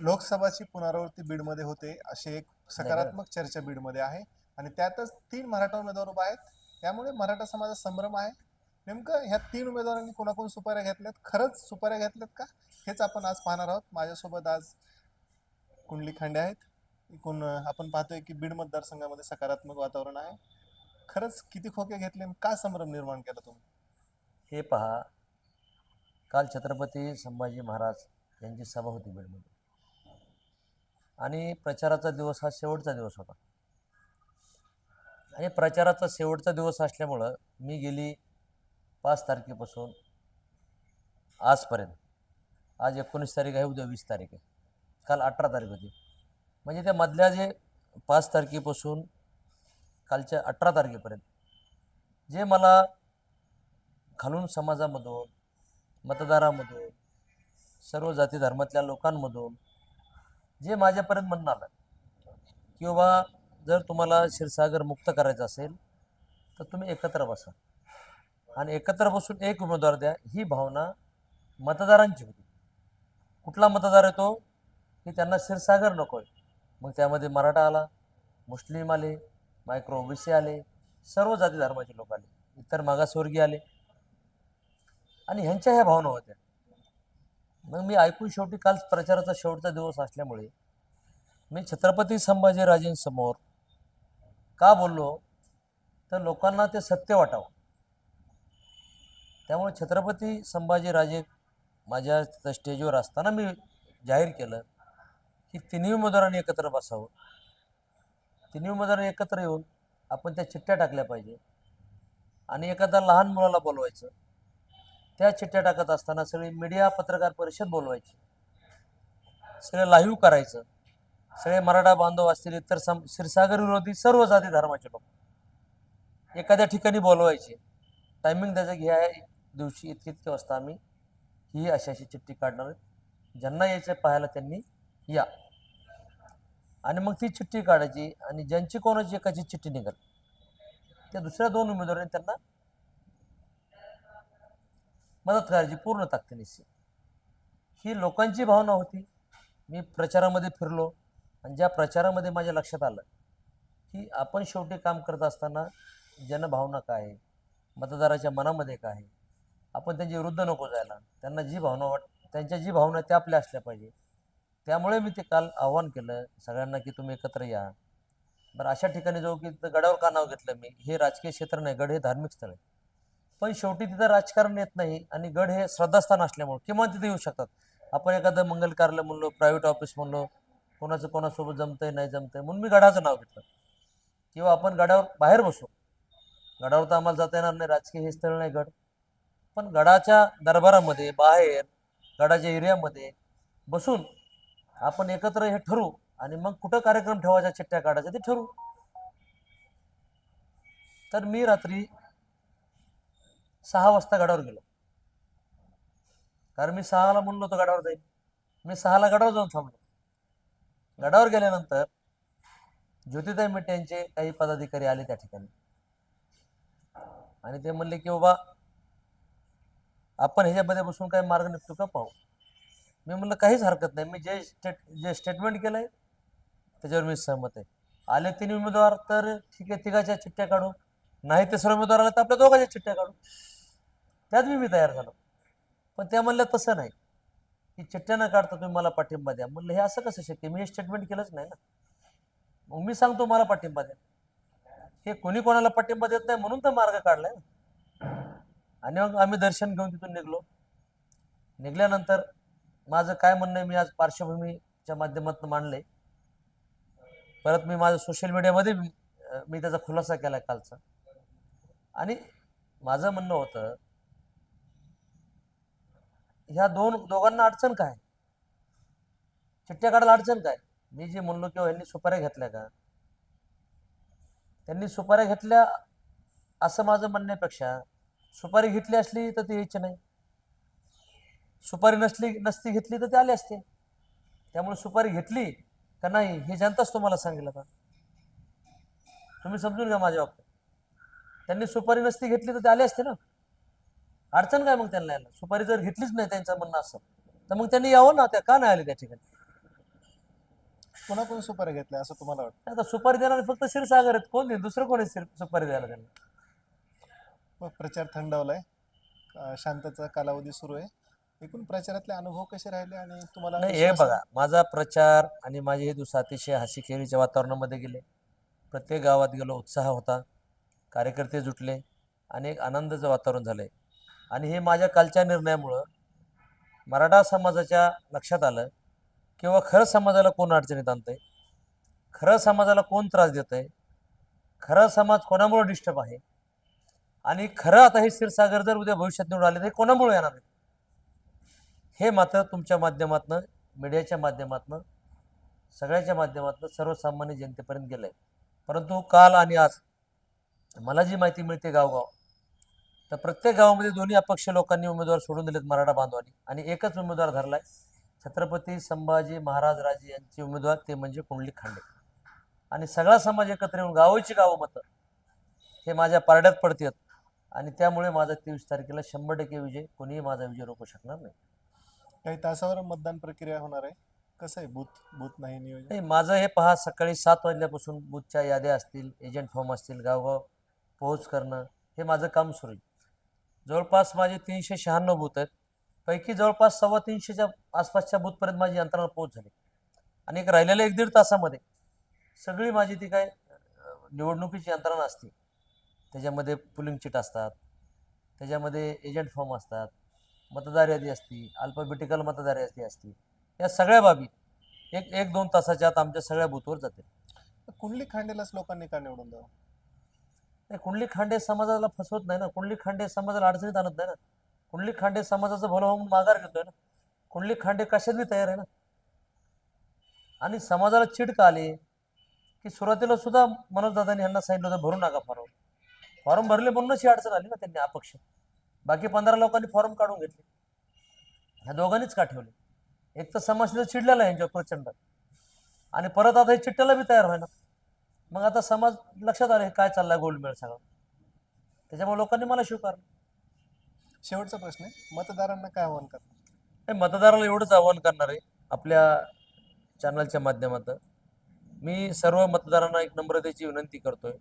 लोकसभाची पुनरावृत्ती बीडमध्ये होते अशी एक सकारात्मक चर्चा बीडमध्ये आहे. आणि त्यातच तीन मराठा उमेदवार उभा आहेत. त्यामुळे मराठा समाजात संभ्रम आहे. नेमकं ह्या तीन उमेदवारांनी कोणाकोण सुपाऱ्या घेतल्यात? खरंच सुपाऱ्या घेतल्यात का? हेच आपण आज पाहणार आहोत. माझ्यासोबत आज कुंडली खांडे आहेत. एकूण आपण पाहतोय की बीड मतदारसंघामध्ये सकारात्मक वातावरण आहे. खरंच किती खोके घेतले आणि का संभ्रम निर्माण केला तुम्ही? हे पहा काल छत्रपती संभाजी महाराज यांची सभा होती बीडमध्ये. आणि प्रचाराचा दिवस हा शेवटचा दिवस होता. आणि प्रचाराचा शेवटचा दिवस असल्यामुळं मी गेली पाच तारखेपासून आजपर्यंत. आज एकोणीस तारीख आहे उद्या वीस तारीख आहे. काल अठरा तारीख होती. म्हणजे त्या मधल्या जे पाच तारखेपासून कालच्या अठरा तारखेपर्यंत जे मला खालून समाजामधून मतदारामधून सर्व जाती धर्मातल्या लोकांमधून जे माझ्यापर्यंत म्हणणं आलं. की जर तुम्हाला क्षीरसागर मुक्त करायचं असेल तर तुम्ही एकत्र बसा. आणि एकत्र बसून एक उमेदवार द्या ही भावना मतदारांची होती. कुठला मतदार येतो की त्यांना क्षीरसागर नको आहे. मग त्यामध्ये मराठा आला मुस्लिम आले मायक्रो ओबीसी आले सर्व जाती धर्माचे लोक आले इतर मागासवर्गीय आले. आणि ह्यांच्या ह्या भावना होत्या. मग मी ऐकून शेवटी काल प्रचाराचा शेवटचा दिवस असल्यामुळे मी छत्रपती संभाजीराजेंसमोर का बोललो? तर लोकांना ते सत्य वाटावं. त्यामुळे छत्रपती संभाजीराजे माझ्या स्टेजवर असताना मी जाहीर केलं की तिन्ही उमेदवारांनी एकत्र बसावं. तिन्ही उमेदवारांनी एकत्र येऊन आपण त्या चिठ्ठ्या टाकल्या पाहिजे. आणि एखाद्या लहान मुलाला बोलवायचं. त्या चिठ्ठ्या टाकत असताना सगळी मीडिया पत्रकार परिषद बोलवायची. सगळे लाईव्ह करायचं. सगळे मराठा बांधव असतील इतर सम क्षीरसागर विरोधी सर्व जाती धर्माचे लोक. एखाद्या ठिकाणी बोलवायचे. टायमिंग त्याचं घ्या दिवशी इतके इतके वाजता आम्ही ही अशी अशी चिठ्ठी काढणार ज्यांना यायचं पाहायला त्यांनी या. आणि मग ती चिठ्ठी काढायची आणि ज्यांची कोणाची एकाची चिठ्ठी निघाल. त्या दुसऱ्या दोन उमेदवारांनी त्यांना मदत करायची पूर्ण ताकदीनिशी ही लोकांची भावना होती. मी प्रचारामध्ये फिरलो आणि ज्या प्रचारामध्ये माझ्या लक्षात आलं की आपण शेवटी काम करत असताना जनभावना काय आहे? मतदाराच्या मनामध्ये काय आहे? आपण त्यांच्या विरुद्ध नको जायला. त्यांना जी भावना वाट त्यांच्या जी भावना आहे त्या आपल्या असल्या पाहिजे. त्यामुळे मी ते काल आव्हान केलं सगळ्यांना की तुम्ही एकत्र या. बरं अशा ठिकाणी जाऊ की गडावर का नाव घेतलं मी? हे राजकीय क्षेत्र नाही गड हे धार्मिक स्थळ आहे. पण शेवटी तिथं राजकारण येत नाही आणि गड हे श्रद्धास्थान असल्यामुळे किंवा तिथे येऊ शकतात. आपण एखादं मंगल कार्य म्हणलो प्रायव्हेट ऑफिस म्हणलो कोणाचं कोणासोबत जमतंय नाही जमतंय म्हणून मी गडाचं नाव घेतलं. किंवा आपण गडावर बाहेर बसू. गडावर तर आम्हाला जाता येणार नाही राजकीय हे स्थळ नाही गड. पण गडाच्या दरबारामध्ये बाहेर गडाच्या एरियामध्ये बसून आपण एकत्र हे ठरू आणि मग कुठं कार्यक्रम ठेवायचा चिठ्ठ्या काढायच्या ते ठरू. तर मी रात्री सहा वाजता गडावर गेलो. कारण मी सहाला म्हणलो होतो गडावर जाईल मी सहाला गडावर जाऊन थांबलो. गडावर गेल्यानंतर ज्योतिताई मेटे यांचे काही पदाधिकारी आले त्या ठिकाणी. आणि ते म्हणले की बाबा आपण ह्याच्यामध्ये बसून काही मार्ग निघतो का पाहू? मी म्हणलं काहीच हरकत नाही. मी जे स्टेट जे स्टेटमेंट केलं आहे त्याच्यावर मी सहमत आहे. आले तीन उमेदवार तर ठीक आहे तिघाच्या चिठ्ठ्या काढू. नाही ते उमेदवार आला तर आपल्या दोघांच्या चिठ्ठ्या काढू. त्यात मी मी तयार झालो. पण त्या म्हणल्या तसं नाही. की चिठ्ठ्या न काढता तुम्ही मला पाठिंबा द्या. म्हणलं हे असं कसं शक्य मी हे स्टेटमेंट केलंच नाही ना. मग मी सांगतो मला पाठिंबा द्या. हे कोणी कोणाला पाठिंबा देत नाही म्हणून तर मार्ग काढलाय ना. आणि मग आम्ही दर्शन घेऊन तिथून निघलो. निघल्यानंतर माझं काय म्हणणं आहे मी आज पार्श्वभूमीच्या माध्यमातून मांडले परत मी माझं सोशल मीडियामध्ये मी मी त्याचा खुलासा केला कालचा. आणि माझं म्हणणं होतं ह्या दोन दोघांना अडचण काय? चिठ्ठ्या काढायला अडचण काय? मी जे म्हणलो किंवा यांनी सुपाऱ्या घेतल्या का? त्यांनी सुपाऱ्या घेतल्या असं माझं म्हणण्यापेक्षा सुपारी घेतली असली तर ती यायची नाही. सुपारी नसली नसती घेतली तर ते आले असते. त्यामुळे सुपारी घेतली का नाही हे जनताच तुम्हाला सांगितलं का तुम्ही समजून घ्या माझ्या बाबतीत. त्यांनी सुपारी नसती घेतली तर ते आले असते ना? अडचण काय मग त्यांना यायला? सुपारी जर घेतलीच नाही त्यांचं म्हणणं असं तर मग त्यांनी यावं ना त्या का नाही आले त्या ठिकाणी कोणाकडून सुपाऱ्या घेतल्या असं तुम्हाला वाटतं? आता सुपारी देणारे फक्त क्षीरसागर आहेत. कोण देईल दुसरं कोण आहे क्षीर- सुपारी द्यायला त्यांना? प्रचार थंडावलाय. अं, शांतचा कालावधी सुरू आहे. एकूण प्रचारातले अनुभव कसे राहिले आणि तुम्हाला नाही हे विश्वास- बघा माझा प्रचार आणि माझे हे दिवस अतिशय हसी खेळीच्या वातावरणामध्ये गेले. प्रत्येक गावात गेलो उत्साह होता. कार्यकर्ते जुटले आणि एक आनंदाचं वातावरण झालंय. आणि हे माझ्या कालच्या निर्णयामुळं मराठा समाजाच्या लक्षात आलं किंवा खरं समाजाला कोण अडचणीत आणतंय? खरं समाजाला कोण त्रास देत आहे खरं समाज कोणामुळे डिस्टर्ब आहे? आणि खरं आता हे क्षीरसागर जर उद्या भविष्यात निवडून आले तर कोणामुळे येणार आहे? हे मात्र तुमच्या माध्यमातनं मीडियाच्या माध्यमातनं सगळ्याच्या माध्यमातनं सर्वसामान्य जनतेपर्यंत गेलं आहे परंतु काल आणि आज मला जी माहिती मिळते गावगाव तर प्रत्येक गावामध्ये दोन्ही अपक्ष लोकांनी उमेदवार सोडून दिलेत मराठा बांधवांनी. आणि एकच उमेदवार धरलाय छत्रपती संभाजी महाराज राजे यांचे उमेदवार ते म्हणजे कुंडली खांडे. आणि सगळा समाज एकत्र येऊन गावोची गावं मतं हे माझ्या पारड्यात पडतात. आणि त्यामुळे माझा तेवीस तारखेला शंभर टक्के विजय कोणीही माझा विजय रोखू शकणार नाही. काही तासावर मतदान प्रक्रिया होणार आहे. कसं आहे बूथ बूथ नाही नियोजन? नाही माझं हे पहा सकाळी सात वाजल्यापासून बूथच्या याद्या असतील एजंट फॉर्म असतील गावगाव पोहोच करणं हे माझं काम सुरू आहे. जवळपास माझे तीनशे शहाण्णव बूथ आहेत. पैकी जवळपास सव्वा तीनशेच्या आसपासच्या बूथपर्यंत माझी यंत्रणा पोहोच झाली. आणि एक राहिलेल्या एक दीड तासामध्ये सगळी माझी ती काय निवडणुकीची यंत्रणा असते. त्याच्यामध्ये पुलिंग चिट असतात. त्याच्यामध्ये एजंट फॉर्म असतात. मतदार यादी असती. अल्फाबेटिकल मतदार यादी असती. या सगळ्या बाबी एक एक दोन तासाच्या आत आमच्या सगळ्या बूथवर जाते कुंडली खांडेलाच लोकांनी का निवडून द्यावं? नाही कुंडली खांडे समाजाला फसवत नाही ना. कुंडली खांडे समाजाला अडचणीत आणत नाही ना. कुंडली खांडे समाजाचं भलं होऊन माघार घेतोय ना. कुंडली खांडे कशात बी तयार आहे ना. आणि समाजाला चिड का आली की सुरुवातीला सुद्धा मनोजदादांनी यांना सांगितलं होतं भरू नका फॉर्म. फॉर्म भरले म्हणूनच ही अडचण आली ना त्यांनी अपक्ष. बाकी पंधरा लोकांनी फॉर्म काढून घेतले. ह्या दोघांनीच का ठेवले? एक तर समाज चिडलेला आहे यांच्यावर प्रचंड. आणि परत आता हे चिट्ट्याला बी तयार व्हायना मग आता समाज लक्षात आलं हे काय चाललंय गोल्डमेळ सगळं? त्याच्यामुळे लोकांनी मला स्वीकारलं. शेवटचा प्रश्न आहे मतदारांना काय आव्हान करणार? हे मतदाराला एवढंच आव्हान करणार आहे आपल्या चॅनलच्या माध्यमातून मी सर्व मतदारांना एक नम्रतेची विनंती करतोय.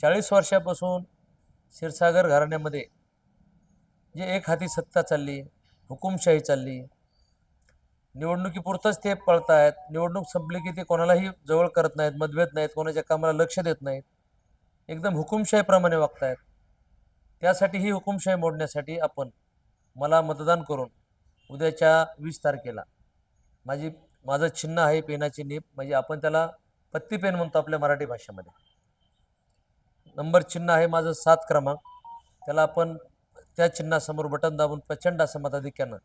चाळीस वर्षापासून क्षीरसागर घराण्यामध्ये जे एक हाती सत्ता चालली हुकुमशाही चालली निवडणुकीपुरतंच ते पळतायत. निवडणूक संपली की ते कोणालाही जवळ करत नाहीत मतभेद नाहीत कोणाच्या कामाला लक्ष देत नाहीत. एकदम हुकुमशाहीप्रमाणे वागतायत. त्यासाठी ही हुकुमशाही मोडण्यासाठी आपण मला मतदान करून उद्याच्या वीस तारखेला माझी माझं चिन्ह आहे पेनाची नीप. म्हणजे आपण त्याला पत्ती पेन म्हणतो आपल्या मराठी भाषेमध्ये. नंबर चिन्ह आहे माझं सात क्रमांक. त्याला आपण त्या चिन्हासमोर बटन दाबून प्रचंड असं मताधिक्यानं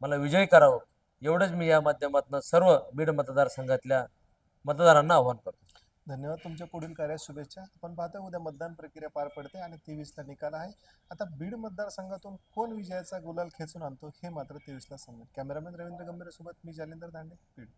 मला विजय करावं. एवढंच मी या माध्यमातून सर्व बीड मतदारसंघातल्या मतदारांना आव्हान करतो. धन्यवाद तुमच्या पुढील कार्यात शुभेच्छा. आपण पाहतोय उद्या मतदान प्रक्रिया पार पडते आणि तेवीसला निकाल आहे. आता बीड मतदारसंघातून कोण विजयाचा गुलाल खेचून आणतो हे मात्र तेवीसला सांगेल कॅमेरामॅन रवींद्र गंभीर सोबत मी जालिंदर दांडे बीड.